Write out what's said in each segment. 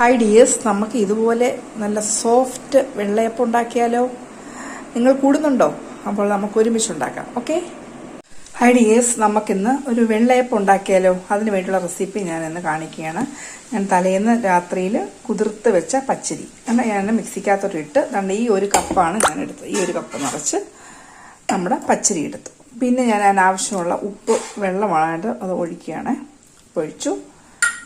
Hi dears നമുക്ക് ഇതുപോലെ നല്ല സോഫ്റ്റ് വെള്ളയപ്പം ഉണ്ടാക്കിയാലോ? നിങ്ങൾ കൂടുന്നുണ്ടോ? അപ്പോൾ നമുക്ക് ഒരുമിച്ച് ഉണ്ടാക്കാം ഓക്കെ? ഹായ് ഡിയേഴ്സ് നമുക്കിന്ന് ഒരു വെള്ളയപ്പം ഉണ്ടാക്കിയാലോ? അതിന് വേണ്ടിയുള്ള റെസിപ്പി ഞാൻ ഇന്ന് കാണിക്കുകയാണ്. ഞാൻ തലേന്ന് രാത്രിയിൽ കുതിർത്ത് വെച്ച പച്ചരി. എന്നാൽ ഞാൻ മിക്സിക്കകത്തോട്ട് ഇട്ട് ഈ ഒരു കപ്പാണ് ഞാൻ എടുത്തത് ഈ ഒരു കപ്പ് നിറച്ച് നമ്മുടെ പച്ചരി എടുത്തു. പിന്നെ ഞാൻ അതിനാവശ്യമുള്ള ഉപ്പ് വെള്ളമായിട്ട് അത് ഒഴിക്കുകയാണ്. ഒഴിച്ചു.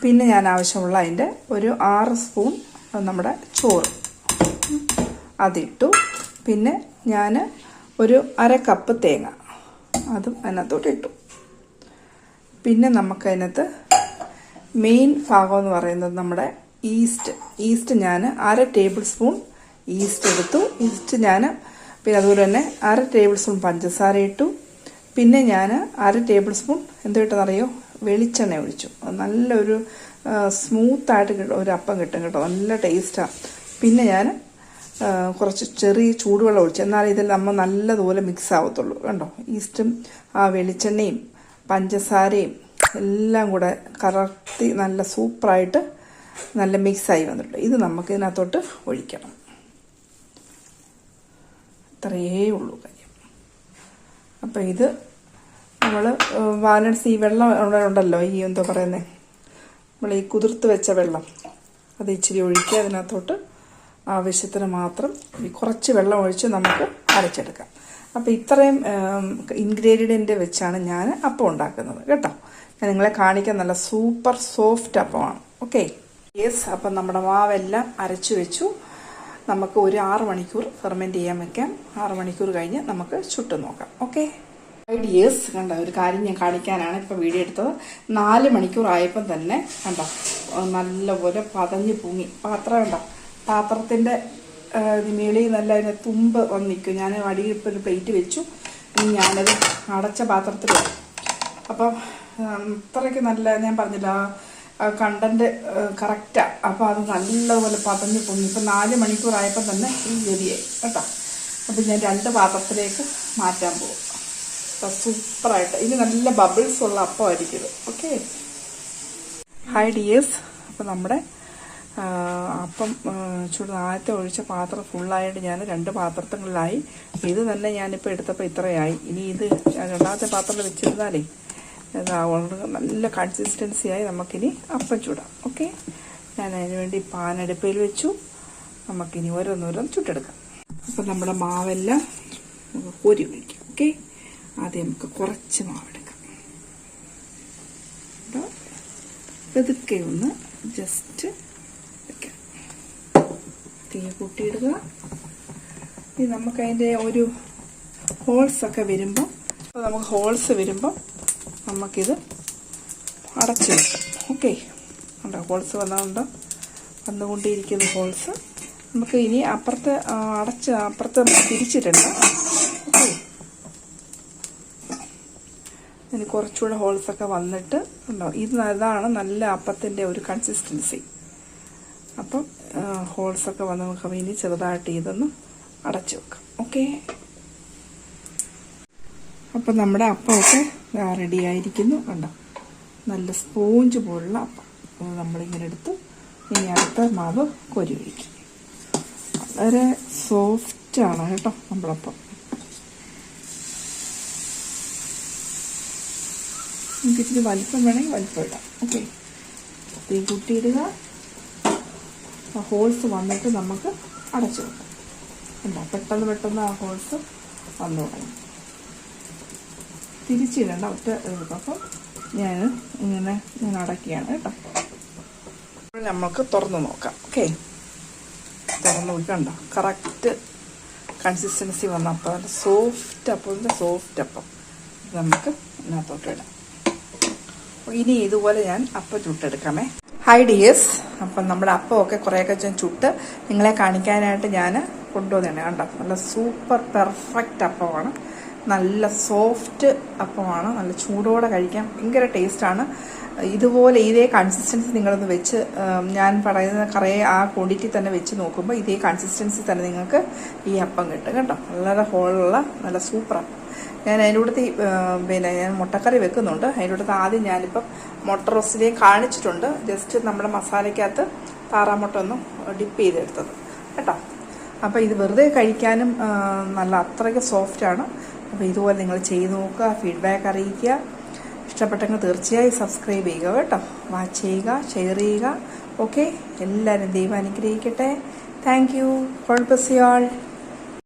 പിന്നെ ഞാൻ ആവശ്യമുള്ള അതിന്റെ ഒരു ആറ് സ്പൂൺ നമ്മുടെ ചോറ്. അതിട്ടു. പിന്നെ ഞാൻ ഒരു അര കപ്പ് തേങ്ങ. അതും അതിനകത്തോട്ട് ഇട്ടു. പിന്നെ നമുക്കതിനകത്ത് മെയിൻ ഭാഗം എന്ന് പറയുന്നത് നമ്മുടെ ഈസ്റ്റ് ഈസ്റ്റ് ഞാൻ അര ടേബിൾ സ്പൂൺ ഈസ്റ്റ് എടുത്തു. ഈസ്റ്റ് ഞാൻ പിന്നെ അതുപോലെ തന്നെ അര ടേബിൾ സ്പൂൺ പഞ്ചസാര ഇട്ടു. പിന്നെ ഞാൻ അര ടേബിൾ സ്പൂൺ എന്തോ ഇട്ടെന്നറിയോ വെളിച്ചെണ്ണ ഒഴിച്ചു. നല്ലൊരു സ്മൂത്തായിട്ട് കിട്ടും ഒരു അപ്പം കിട്ടും കേട്ടോ. നല്ല ടേസ്റ്റാണ് പിന്നെ ഞാൻ കുറച്ച് ചെറിയ ചൂടുവെള്ളം ഒഴിച്ചു എന്നാൽ ഇതിൽ നമ്മൾ നല്ലതുപോലെ മിക്സ് ആവത്തുള്ളൂ. കണ്ടോ? ഈസ്റ്റും ആ വെളിച്ചെണ്ണയും പഞ്ചസാരയും എല്ലാം കൂടെ കറക്റ്റ് നല്ല സൂപ്പറായിട്ട് നല്ല മിക്സായി വന്നിട്ടുണ്ട്. ഇത് നമുക്ക് ഇതിനകത്തോട്ട് ഒഴിക്കണം. ഇത്രയേ ഉള്ളൂ കാര്യം. അപ്പം ഇത് നമ്മൾ വാലൻസ് ഈ വെള്ളം അവിടെ ഉണ്ടല്ലോ ഈ എന്തോ പറയുന്നത് നമ്മൾ ഈ കുതിർത്ത് വെച്ച വെള്ളം. അത് ഇച്ചിരി ഒഴിക്കുക അതിനകത്തോട്ട് ആവശ്യത്തിന് മാത്രം ഈ കുറച്ച് വെള്ളം ഒഴിച്ച് നമുക്ക് അരച്ചെടുക്കാം. അപ്പോൾ ഇത്രയും ഇൻഗ്രീഡിയന്റ് വെച്ചാണ് ഞാൻ അപ്പം ഉണ്ടാക്കുന്നത് കേട്ടോ? ഞാൻ നിങ്ങളെ കാണിക്കാൻ നല്ല സൂപ്പർ സോഫ്റ്റ് അപ്പമാണ് ഓക്കെ? യെസ് അപ്പം നമ്മുടെ മാവെല്ലാം അരച്ചു വെച്ചു. നമുക്ക് ഒരു ആറ് മണിക്കൂർ ഫെർമെന്റ് ചെയ്യാൻ വയ്ക്കാം ആറ് മണിക്കൂർ കഴിഞ്ഞ് നമുക്ക് ചുട്ടു നോക്കാം ഓക്കെ? ഐഡിയേഴ്സ് കണ്ട ഒരു കാര്യം ഞാൻ കാണിക്കാനാണ് ഇപ്പോൾ വീഡിയോ എടുത്തത്. നാല് മണിക്കൂർ ആയപ്പം തന്നെ കണ്ടോ നല്ലപോലെ പതഞ്ഞ് പൊങ്ങി. പാത്രം കണ്ടോ പാത്രത്തിന്റെ മേളിൽ നല്ല അതിന്റെ തുമ്പ് വന്ന് നിൽക്കും ഞാൻ അടിയിപ്പോൾ ഒരു പ്ലേറ്റ് വെച്ചു. ഇനി ഞാനത് അടച്ച പാത്രത്തിൽ അപ്പം അത്രയ്ക്ക് നല്ല ഞാൻ പറഞ്ഞില്ല കണ്ടന്റ് കറക്റ്റാണ് അപ്പോൾ അത് നല്ലപോലെ പതഞ്ഞ് പൊങ്ങി. ഇപ്പം നാല് മണിക്കൂർ ആയപ്പോൾ തന്നെ ഈ ഗതിയായി കേട്ടോ. അപ്പം ഞാൻ രണ്ട് പാത്രത്തിലേക്ക് മാറ്റാൻ പോകും സൂപ്പറായിട്ട്. ഇനി നല്ല ബബിൾസ് ഉള്ള അപ്പമായിരിക്കും ഇത്. ഓക്കെ ഹായ് ഡിയേഴ്സ് അപ്പം നമ്മുടെ അപ്പം ചൂട് ആദ്യത്തെ ഒഴിച്ച പാത്രം ഫുള്ളായിട്ട് ഞാൻ രണ്ട് പാത്രങ്ങളിലായി ഇത് തന്നെ ഞാനിപ്പോൾ എടുത്തപ്പോൾ ഇത്രയായി. ഇനി ഇത് രണ്ടാമത്തെ പാത്രത്തിൽ വെച്ചിരുന്നാലേ നല്ല കൺസിസ്റ്റൻസിയായി നമുക്കിനി അപ്പം ചൂടാം. ഓക്കെ ഞാൻ അതിന് വേണ്ടി പാനടുപ്പയിൽ വെച്ചു. നമുക്കിനി ഓരോന്നോരോന്ന് ചുട്ടെടുക്കാം. അപ്പം നമ്മുടെ മാവെല്ലാം കോരി ഒഴിക്കാം. ഓക്കെ ആദ്യം നമുക്ക് കുറച്ച് മാവെടുക്കാം പതുക്കെ ഒന്ന് ജസ്റ്റ് വെക്കാം. തീ കൂട്ടിയിടുക. ഇനി നമുക്കതിന്റെ ഒരു ഹോൾസൊക്കെ വരുമ്പം അപ്പോൾ നമുക്ക് ഹോൾസ് വരുമ്പം നമുക്കിത് അടച്ചു ഓക്കെ ഉണ്ടോ ഹോൾസ് വന്നതുണ്ടോ വന്നുകൊണ്ടിരിക്കുന്ന ഹോൾസ് നമുക്ക് ഇനി അപ്പുറത്ത് അടച്ച് അപ്പുറത്ത് തിരിച്ചിട്ടുണ്ട് ഓക്കെ ഇനി കുറച്ചുകൂടെ ഹോൾസൊക്കെ വന്നിട്ട് ഉണ്ടാവും ഇത് ഇതാണ് നല്ല അപ്പത്തിന്റെ ഒരു കൺസിസ്റ്റൻസി അപ്പം ഹോൾസൊക്കെ വന്ന് നമുക്ക് ഇനി ചെറുതായിട്ട് ഇതൊന്ന് അടച്ചു വെക്കാം. ഓക്കെ അപ്പം നമ്മുടെ അപ്പമൊക്കെ റെഡി ആയിരിക്കുന്നു. കണ്ടോ? നല്ല സ്പോഞ്ച് പോലുള്ള അപ്പം. നമ്മളിങ്ങനെ എടുത്ത് ഇനി അടുത്ത മാവ് കൊരി ഒഴിക്കും. വളരെ സോഫ്റ്റാണ് കേട്ടോ നമ്മളപ്പം. നമുക്ക് ഇച്ചിരി വലിപ്പം വേണമെങ്കിൽ വലിപ്പം ഇടാം. ഓക്കെ തീ കൂട്ടിയിടുക ഹോൾസ് വന്നിട്ട് നമുക്ക് അടച്ചു വെക്കാം. എന്താ പെട്ടെന്ന് പെട്ടെന്ന് ആ ഹോൾസ് വന്നു തുടങ്ങി. തിരിച്ചിടേണ്ട ഒറ്റ അപ്പം ഞാൻ ഇങ്ങനെ ഞാൻ അടക്കുകയാണ് കേട്ടോ. നമുക്ക് തുറന്ന് നോക്കാം. ഓക്കെ തുറന്ന് നോക്കണ്ട കറക്റ്റ് കൺസിസ്റ്റൻസി വന്നപ്പോൾ അപ്പം സോഫ്റ്റ് അപ്പം സോഫ്റ്റ് അപ്പം നമുക്ക് ഇതിനകത്തോട്ട് ഇടാം. ഇനി ഇതുപോലെ ഞാൻ അപ്പം ചുട്ടെടുക്കാമേ. ഹൈ ഡിയേഴ്സ് അപ്പം നമ്മുടെ അപ്പമൊക്കെ കുറേയൊക്കെ ഞാൻ ചുട്ട് നിങ്ങളെ കാണിക്കാനായിട്ട് ഞാൻ കൊണ്ടുവന്നതാണ്. കണ്ടോ? നല്ല സൂപ്പർ പെർഫെക്റ്റ് അപ്പമാണ്. നല്ല സോഫ്റ്റ് അപ്പമാണ് നല്ല ചൂടോടെ കഴിക്കാൻ ഭയങ്കര ടേസ്റ്റാണ് ഇതുപോലെ ഇതേ കൺസിസ്റ്റൻസി നിങ്ങളൊന്ന് വെച്ച് ഞാൻ പറയുന്ന കുറേ ആ ക്വാണ്ടിറ്റി തന്നെ വെച്ച് നോക്കുമ്പോൾ ഇതേ കൺസിസ്റ്റൻസി തന്നെ നിങ്ങൾക്ക് ഈ അപ്പം കിട്ടും കേട്ടോ. വളരെ ഹോളുള്ള നല്ല സൂപ്പർ അപ്പം. ഞാൻ അതിന്റെ കൂടത്ത് പിന്നെ ഞാൻ മുട്ടക്കറി വെക്കുന്നുണ്ട്. അതിന്റെ കൂടത്ത് ആദ്യം ഞാനിപ്പം മുട്ട റോസ്റ്റിനെയും കാണിച്ചിട്ടുണ്ട്. ജസ്റ്റ് നമ്മുടെ മസാലയ്ക്കകത്ത് താറാമുട്ട ഒന്ന് ഡിപ്പ് ചെയ്തെടുത്തത്. കേട്ടോ. അപ്പോൾ ഇത് വെറുതെ കഴിക്കാനും നല്ല അത്രയ്ക്ക് സോഫ്റ്റാണ് അപ്പോൾ ഇതുപോലെ നിങ്ങൾ ചെയ്ത് നോക്കുക ഫീഡ്ബാക്ക് അറിയിക്കുക. ഇഷ്ടപ്പെട്ടെങ്കിൽ തീർച്ചയായും സബ്സ്ക്രൈബ് ചെയ്യുക കേട്ടോ. വാച്ച് ചെയ്യുക ഷെയർ ചെയ്യുക. ഓക്കെ എല്ലാവരും ദൈവം അനുഗ്രഹിക്കട്ടെ. Thank you God you all